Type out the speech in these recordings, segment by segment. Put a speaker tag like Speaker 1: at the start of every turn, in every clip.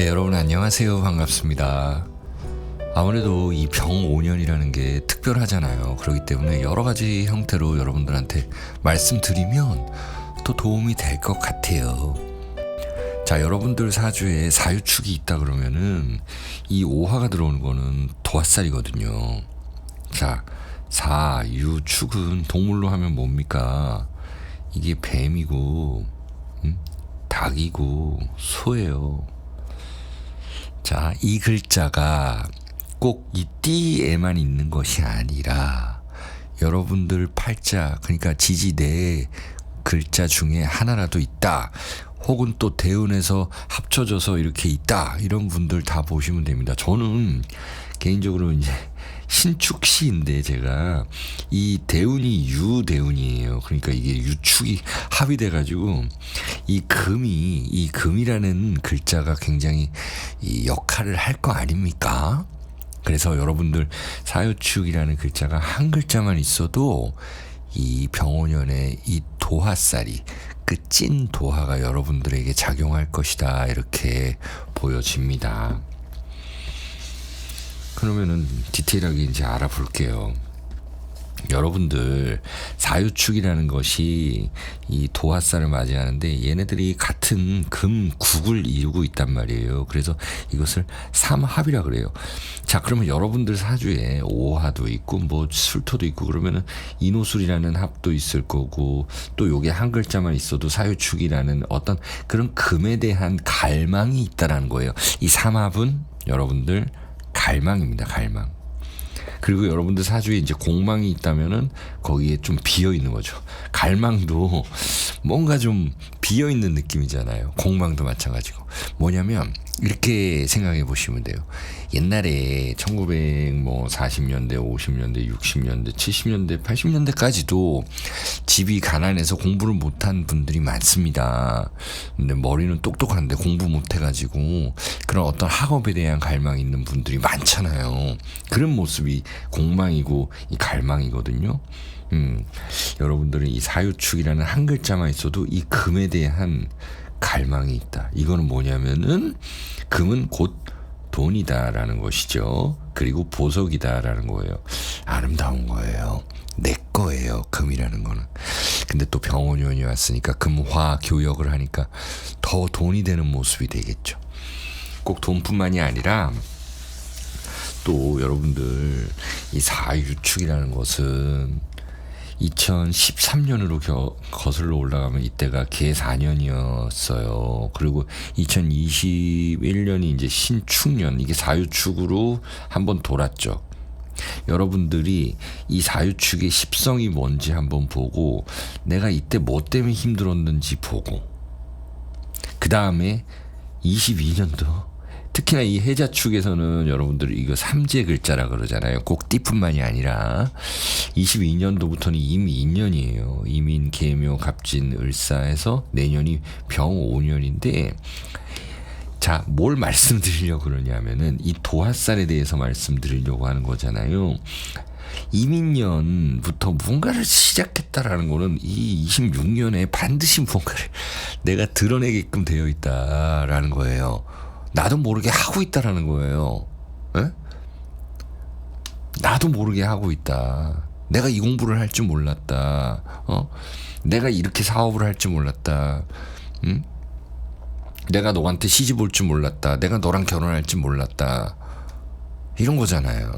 Speaker 1: 네, 여러분 안녕하세요. 반갑습니다. 아무래도 이 병 5년이라는 게 특별하잖아요. 그렇기 때문에 여러 가지 형태로 여러분들한테 말씀드리면 또 도움이 될 것 같아요. 자, 여러분들 사주에 사유축이 있다 그러면은 이 오화가 들어오는 거는 도화살이거든요. 자, 사유축은 동물로 하면 뭡니까? 이게 뱀이고, 음? 닭이고, 소예요. 자, 이 글자가 꼭 이 띠에만 있는 것이 아니라 여러분들 팔자, 그러니까 지지 내 글자 중에 하나라도 있다. 혹은 또 대운에서 합쳐져서 이렇게 있다. 이런 분들 다 보시면 됩니다. 저는 개인적으로 이제 신축시인데 제가 이 대운이 유대운이에요. 그러니까 이게 유축이 합의돼 가지고 이 금이 이 금이라는 글자가 굉장히 이 역할을 할 거 아닙니까? 그래서 여러분들 사유축이라는 글자가 한 글자만 있어도 이 병원연의 이 도화살이 그 찐 도화가 여러분들에게 작용할 것이다 이렇게 보여집니다. 그러면은 디테일하게 이제 알아볼게요. 여러분들 사유축이라는 것이 이 도화살을 맞이하는데 얘네들이 같은 금국을 이루고 있단 말이에요. 그래서 이것을 삼합이라 그래요. 자, 그러면 여러분들 사주에 오화도 있고 뭐 술토도 있고 그러면은 인호술이라는 합도 있을 거고 또 요게 한 글자만 있어도 사유축이라는 어떤 그런 금에 대한 갈망이 있다라는 거예요. 이 삼합은 여러분들 갈망입니다. 갈망. 그리고 여러분들 사주에 이제 공망이 있다면은 거기에 좀 비어 있는 거죠. 갈망도 뭔가 좀 비어 있는 느낌이잖아요. 공망도 마찬가지고. 뭐냐면 이렇게 생각해 보시면 돼요. 옛날에 1940년대, 50년대, 60년대, 70년대, 80년대까지도 집이 가난해서 공부를 못한 분들이 많습니다. 근데 머리는 똑똑한데 공부 못해가지고 그런 어떤 학업에 대한 갈망이 있는 분들이 많잖아요. 그런 모습이 공망이고 이 갈망이거든요. 음, 여러분들은 이 사유축이라는 한 글자만 있어도 이 금에 대한 갈망이 있다. 이거는 뭐냐면은 금은 곧 돈이다라는 것이죠. 그리고 보석이다라는 거예요. 아름다운 거예요. 내 거예요. 금이라는 거는. 근데 또 병원연이 왔으니까 금화 교역을 하니까 더 돈이 되는 모습이 되겠죠. 꼭 돈뿐만이 아니라 또 여러분들 이 사유축이라는 것은 2013년으로 겨, 거슬러 올라가면 이때가 개 4년이었어요. 그리고 2021년이 이제 신축년, 이게 사유축으로 한번 돌았죠. 여러분들이 이 사유축의 십성이 뭔지 한번 보고 내가 이때 뭐 때문에 힘들었는지 보고 그 다음에 22년도 특히나 이 해자 축에서는 여러분들 이거 삼재 글자라 그러잖아요. 꼭 띠뿐만이 아니라 22년도부터는 이미 인년이에요. 이민, 계묘, 갑진, 을사해서 내년이 병 5년인데 자, 뭘 말씀드리려고 그러냐면은 이 도화살에 대해서 말씀드리려고 하는 거잖아요. 이민년부터 뭔가를 시작했다라는 거는 이 26년에 반드시 뭔가를 내가 드러내게끔 되어 있다라는 거예요. 나도 모르게 하고 있다라는 거예요. 에? 나도 모르게 하고 있다. 내가 이 공부를 할 줄 몰랐다. 어? 내가 이렇게 사업을 할 줄 몰랐다. 응? 내가 너한테 시집 올 줄 몰랐다. 내가 너랑 결혼할 줄 몰랐다. 이런 거잖아요.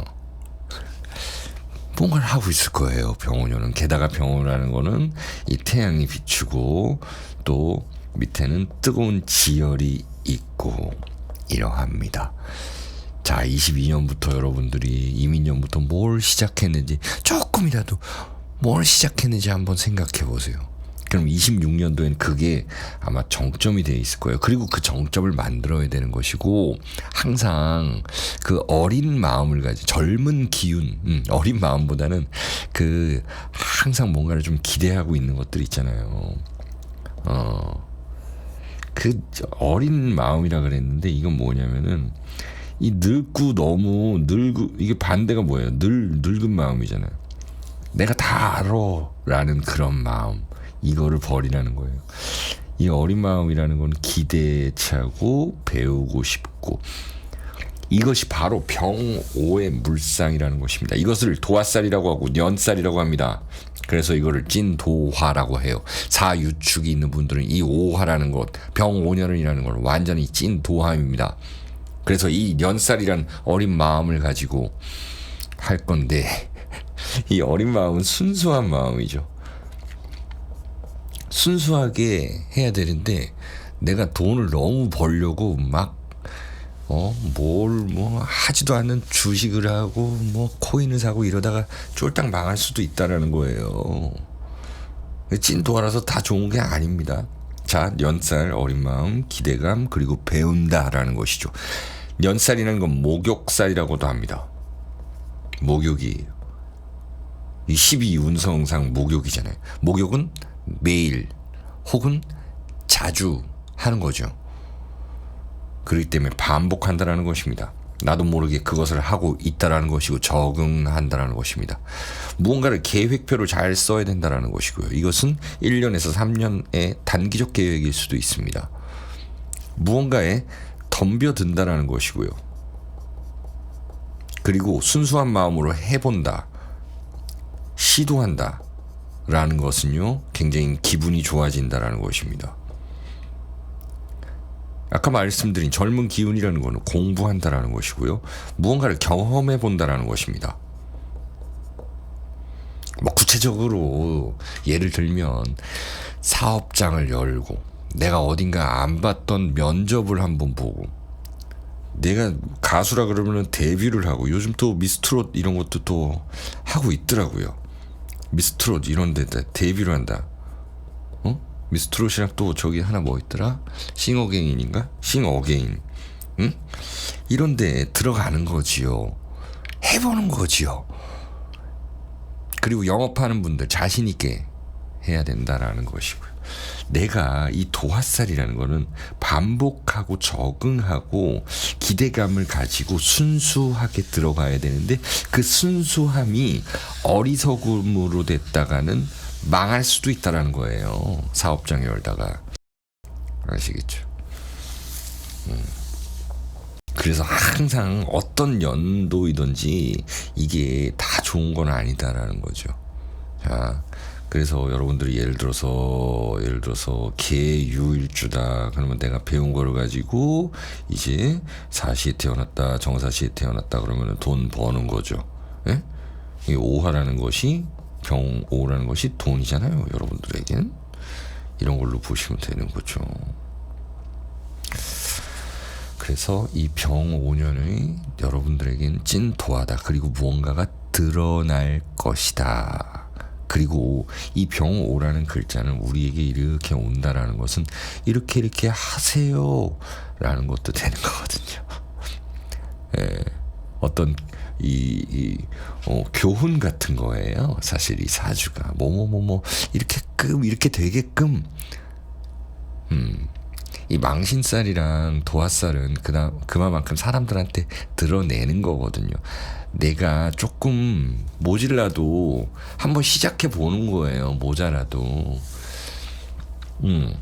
Speaker 1: 뭔가를 하고 있을 거예요. 병원요는 게다가 병원이라는 거는 이 태양이 비추고 또 밑에는 뜨거운 지열이 있고 이러합니다. 자, 22년부터 여러분들이 이민년부터 뭘 시작했는지 조금이라도 뭘 시작했는지 한번 생각해 보세요. 그럼 26년도엔 그게 아마 정점이 돼 있을 거예요. 그리고 그 정점을 만들어야 되는 것이고 항상 그 어린 마음을 가지 젊은 기운, 음, 어린 마음보다는 그 항상 뭔가를 좀 기대하고 있는 것들 있잖아요. 어. 그 어린 마음이라 그랬는데 이건 뭐냐면은 이 늙고 너무 늙고 이게 반대가 뭐예요? 늙 늙은 마음이잖아요. 내가 다 알아라는 그런 마음 이거를 버리라는 거예요. 이 어린 마음이라는 건 기대차고 배우고 싶고 이것이 바로 병오의 물상이라는 것입니다. 이것을 도화살이라고 하고 년살이라고 합니다. 그래서 이거를 찐도화라고 해요. 사유축이 있는 분들은 이 오화라는 것, 병오년이라는 걸 완전히 찐도화입니다. 그래서 이 년살이란 어린 마음을 가지고 할 건데 이 어린 마음은 순수한 마음이죠. 순수하게 해야 되는데 내가 돈을 너무 벌려고 막 어, 뭘, 뭐, 하지도 않는 주식을 하고, 뭐, 코인을 사고 이러다가 쫄딱 망할 수도 있다라는 거예요. 찐도하라서 다 좋은 게 아닙니다. 자, 연살, 어린 마음, 기대감, 그리고 배운다라는 것이죠. 연살이라는 건 목욕살이라고도 합니다. 목욕이에요. 이 12운성상 목욕이잖아요. 목욕은 매일 혹은 자주 하는 거죠. 그렇기 때문에 반복한다라는 것입니다. 나도 모르게 그것을 하고 있다라는 것이고 적응한다라는 것입니다. 무언가를 계획표를 잘 써야 된다라는 것이고요. 이것은 1년에서 3년의 단기적 계획일 수도 있습니다. 무언가에 덤벼든다라는 것이고요. 그리고 순수한 마음으로 해본다. 시도한다. 라는 것은요, 굉장히 기분이 좋아진다라는 것입니다. 아까 말씀드린 젊은 기운이라는 것은 공부한다라는 것이고요. 무언가를 경험해 본다라는 것입니다. 뭐 구체적으로 예를 들면 사업장을 열고 내가 어딘가 안 봤던 면접을 한번 보고 내가 가수라 그러면 데뷔를 하고 요즘 또 미스트롯 이런 것도 또 하고 있더라고요. 미스트롯 이런 데 데뷔를 한다. 어? 미스트롯이랑 또 저기 하나 뭐 있더라? 싱어게인인가? 싱어게인. 응? 이런 데 들어가는 거지요. 해보는 거지요. 그리고 영업하는 분들 자신 있게 해야 된다라는 것이고요. 내가 이 도화살이라는 거는 반복하고 적응하고 기대감을 가지고 순수하게 들어가야 되는데 그 순수함이 어리석음으로 됐다가는 망할 수도 있다라는 거예요. 사업장 열다가 아시겠죠? 음. 그래서 항상 어떤 연도이든지 이게 다 좋은 건 아니다라는 거죠. 자, 그래서 여러분들이 예를 들어서 예를 들어서 개유일주다 그러면 내가 배운 거를 가지고 이제 사시에 태어났다 정사시에 태어났다 그러면 돈 버는 거죠. 예? 이 오화라는 것이 병오라는 것이 돈이잖아요. 여러분들에겐 이런 걸로 보시면 되는 거죠. 그래서 이 병오년의 여러분들에겐 찐 도하다 그리고 무언가가 드러날 것이다. 그리고 이 병 오라는 글자는 우리에게 이렇게 온다라는 것은 이렇게 이렇게 하세요 라는 것도 되는 거거든요. 예, 어떤 이, 이 어, 교훈 같은 거예요. 사실 이 사주가 뭐뭐뭐뭐 이렇게끔 이렇게 되게끔 음. 이 망신살이랑 도화살은 그나, 그만큼 사람들한테 드러내는 거거든요. 내가 조금 모질라도 한번 시작해 보는 거예요. 모자라도. 음.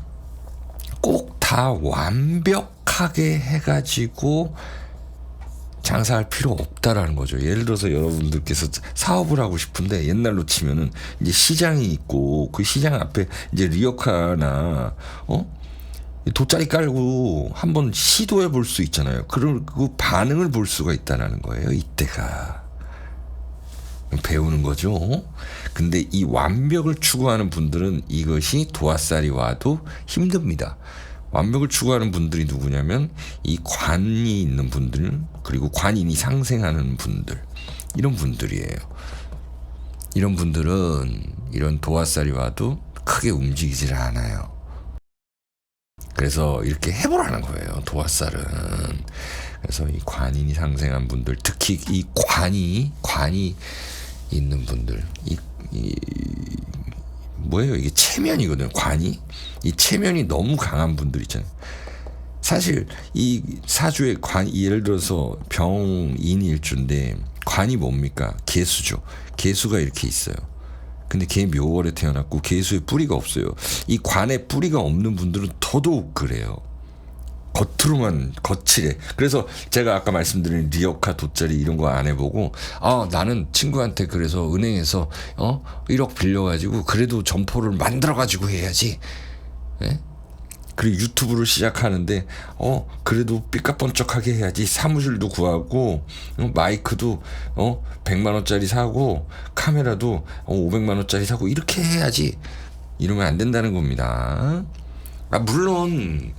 Speaker 1: 꼭 다 완벽하게 해가지고 장사할 필요 없다라는 거죠. 예를 들어서 여러분들께서 사업을 하고 싶은데 옛날로 치면은 이제 시장이 있고 그 시장 앞에 이제 리어카나 어 돗자리 깔고 한번 시도해 볼 수 있잖아요. 그리고 그 반응을 볼 수가 있다라는 거예요. 이때가 배우는 거죠. 근데 이 완벽을 추구하는 분들은 이것이 도화살이 와도 힘듭니다. 완벽을 추구하는 분들이 누구냐면 이 관이 있는 분들 그리고 관인이 상생하는 분들 이런 분들이에요. 이런 분들은 이런 도화살이 와도 크게 움직이질 않아요. 그래서 이렇게 해보라는 거예요. 도화살은. 그래서 이 관인이 상생한 분들, 특히 이 관이 관이 있는 분들, 이, 이 뭐예요? 이게 체면이거든요. 관이 이 체면이 너무 강한 분들 있잖아요. 사실 이 사주의 관 예를 들어서 병인일주인데 관이 뭡니까? 개수죠. 개수가 이렇게 있어요. 근데 개 묘월에 태어났고 개수에 뿌리가 없어요. 이 관에 뿌리가 없는 분들은 더더욱 그래요. 겉으로만 거칠해. 그래서 제가 아까 말씀드린 리어카 돗자리 이런 거 안 해보고 아 나는 친구한테 그래서 은행에서 어 1억 빌려가지고 그래도 점포를 만들어가지고 해야지. 예? 그리고 유튜브를 시작하는데 어 그래도 삐까뻔쩍하게 해야지 사무실도 구하고 어, 마이크도 어 100만 원짜리 사고 카메라도 어, 500만 원짜리 사고 이렇게 해야지 이러면 안 된다는 겁니다. 아 물론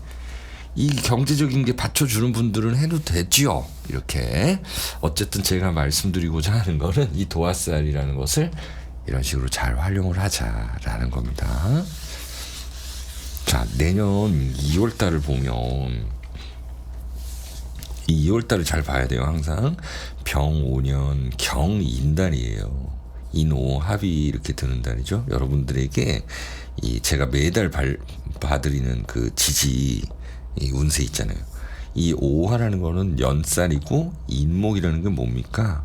Speaker 1: 이 경제적인 게 받쳐주는 분들은 해도 되지요. 이렇게 어쨌든 제가 말씀드리고자 하는 거는 이 도화살이라는 것을 이런 식으로 잘 활용을 하자라는 겁니다. 자 내년 2월 달을 보면 이 2월 달을 잘 봐야 돼요. 항상 병오년 경 인달이에요. 인오 합이 이렇게 드는 달이죠. 여러분들에게 이 제가 매달 발, 봐드리는 그 지지 이 운세 있잖아요. 이 오화라는 거는 연살이고 인목이라는 게 뭡니까?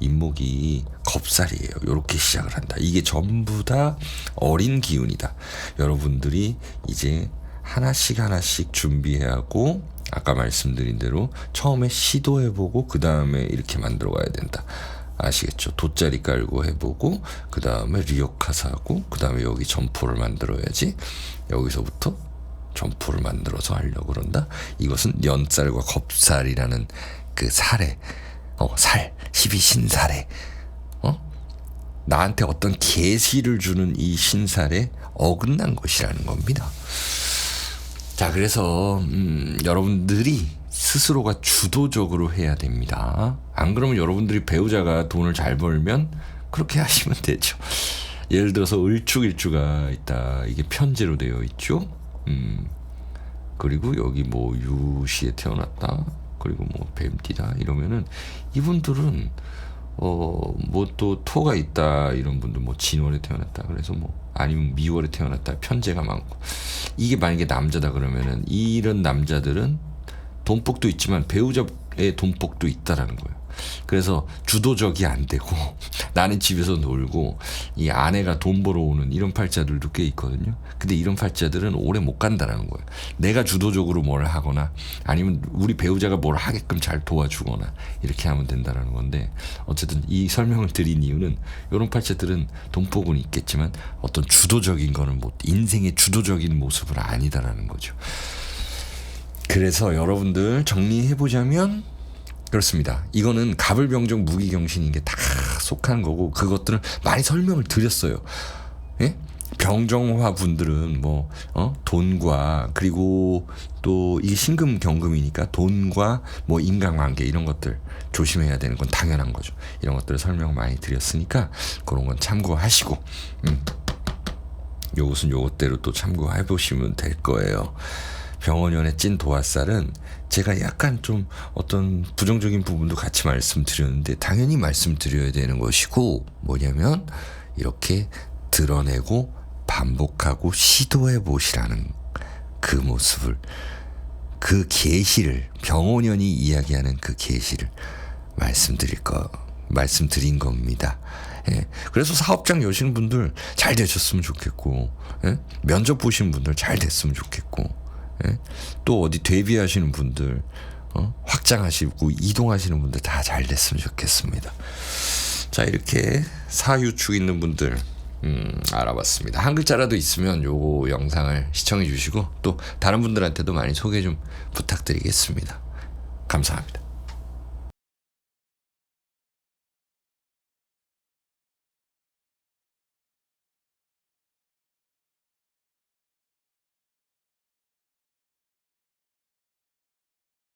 Speaker 1: 인목이 겁살이에요. 이렇게 시작을 한다. 이게 전부 다 어린 기운이다. 여러분들이 이제 하나씩 하나씩 준비해야 하고 아까 말씀드린 대로 처음에 시도해보고 그 다음에 이렇게 만들어 가야 된다. 아시겠죠? 돗자리 깔고 해보고 그 다음에 리어카 사고 그 다음에 여기 점포를 만들어야지 여기서부터 점포를 만들어서 하려고 그런다. 이것은 연살과 겁살이라는 그 살에 어, 살, 12신살에, 어? 나한테 어떤 계시를 주는 이 신살에 어긋난 것이라는 겁니다. 자, 그래서, 음, 여러분들이 스스로가 주도적으로 해야 됩니다. 안 그러면 여러분들이 배우자가 돈을 잘 벌면 그렇게 하시면 되죠. 예를 들어서 을축일주가 있다. 이게 편제로 되어 있죠. 음, 그리고 여기 뭐 유시에 태어났다. 그리고 뭐 뱀띠다. 이러면은 이분들은 어 뭐 또 토가 있다. 이런 분들 뭐 진월에 태어났다. 그래서 뭐 아니면 미월에 태어났다. 편제가 많고. 이게 만약에 남자다 그러면은 이런 남자들은 돈복도 있지만 배우자의 돈복도 있다라는 거예요. 그래서 주도적이 안 되고 나는 집에서 놀고 이 아내가 돈 벌어오는 이런 팔자들도 꽤 있거든요. 근데 이런 팔자들은 오래 못 간다라는 거예요. 내가 주도적으로 뭘 하거나 아니면 우리 배우자가 뭘 하게끔 잘 도와주거나 이렇게 하면 된다라는 건데 어쨌든 이 설명을 드린 이유는 이런 팔자들은 돈복은 있겠지만 어떤 주도적인 거는 못 인생의 주도적인 모습은 아니다라는 거죠. 그래서 여러분들 정리해 보자면 그렇습니다. 이거는 가불병정 무기경신인 게 다 속한 거고 그것들은 많이 설명을 드렸어요. 예? 병정화 분들은 뭐 어? 돈과 그리고 또 이게 신금 경금이니까 돈과 뭐 인간관계 이런 것들 조심해야 되는 건 당연한 거죠. 이런 것들을 설명 많이 드렸으니까 그런 건 참고하시고 음. 요것은 요것대로 또 참고해 보시면 될 거예요. 병원연의 찐 도화살은 제가 약간 좀 어떤 부정적인 부분도 같이 말씀드렸는데 당연히 말씀드려야 되는 것이고 뭐냐면 이렇게 드러내고 반복하고 시도해 보시라는 그 모습을 그 계시를 병원연이 이야기하는 그 계시를 말씀드릴 거 말씀드린 겁니다. 예. 그래서 사업장 여시는 분들 잘 되셨으면 좋겠고 예? 면접 보시는 분들 잘 됐으면 좋겠고 예? 또 어디 데뷔하시는 분들 어? 확장하시고 이동하시는 분들 다 잘 됐으면 좋겠습니다. 자 이렇게 사유축 있는 분들 음, 알아봤습니다. 한 글자라도 있으면 요 영상을 시청해 주시고 또 다른 분들한테도 많이 소개 좀 부탁드리겠습니다. 감사합니다.